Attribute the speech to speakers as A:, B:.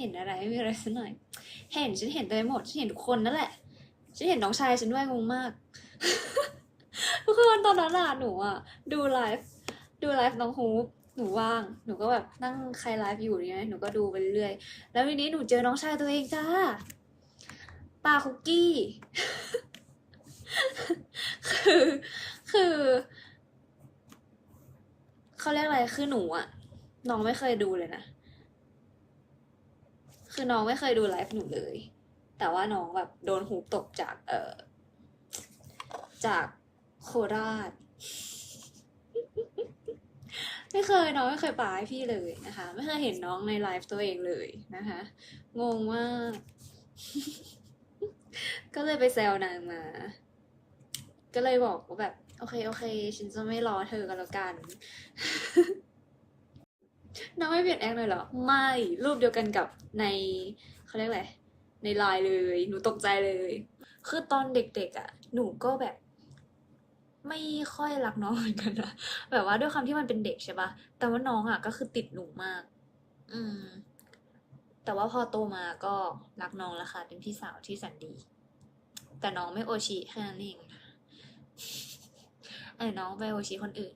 A: เห็นอะไรไม่มีอะไรสักหน่อย เห็นฉันเห็นเต็มไปหมดฉันเห็นทุกคนนั่นแหละ ฉันเห็นน้องชายฉันด้วยงงมากทุกคนตอนนั้นอะหนูอะดูไลฟ์ดูไลฟ์น้องฮูปหนูว่าง หนูก็แบบนั่งใครไลฟ์อยู่เนี่ยหนูก็ดูไปเรื่อยแล้วทีนี้หนูเจอน้องชายตัวเองจ้าปาคุกกี้ คือคือเขาเรียกอะไรคือหนูอะน้องไม่เคยดูเลยนะ คือน้องไม่เคยดูไลฟ์หนูเลย แต่ว่าน้องแบบโดนหูตกจากเอ่อจากโคราช ไม่เคยน้องไม่เคยปาให้พี่เลยนะคะ ไม่เคยเห็นน้องในไลฟ์ตัวเองเลยนะคะ งงมาก ก็เลยไปแซวนางมา ก็เลยบอกว่าแบบ โอเค โอเค ฉันจะไม่รอเธอกันแล้วกัน น้องไม่เปลี่ยนแอคเลยเหรอ ไม่รูปเดียวกันกับในเขาเรียกอะไรในไลน์เลย หนูตกใจเลย คือตอนเด็กๆอะ หนูก็แบบ ไม่ค่อยรักน้องเหมือนกันนะแบบว่าด้วยความที่มันเป็นเด็กใช่ปะแต่ว่าน้องอะ ก็คือติดหนูมาก อืม แต่ว่าพอโตมาก็รักน้องแล้วค่ะ เป็นพี่สาวที่แสนดี แต่น้องไม่โอชิแค่นั้นเองไอ้น้องไปโอชิคนอื่น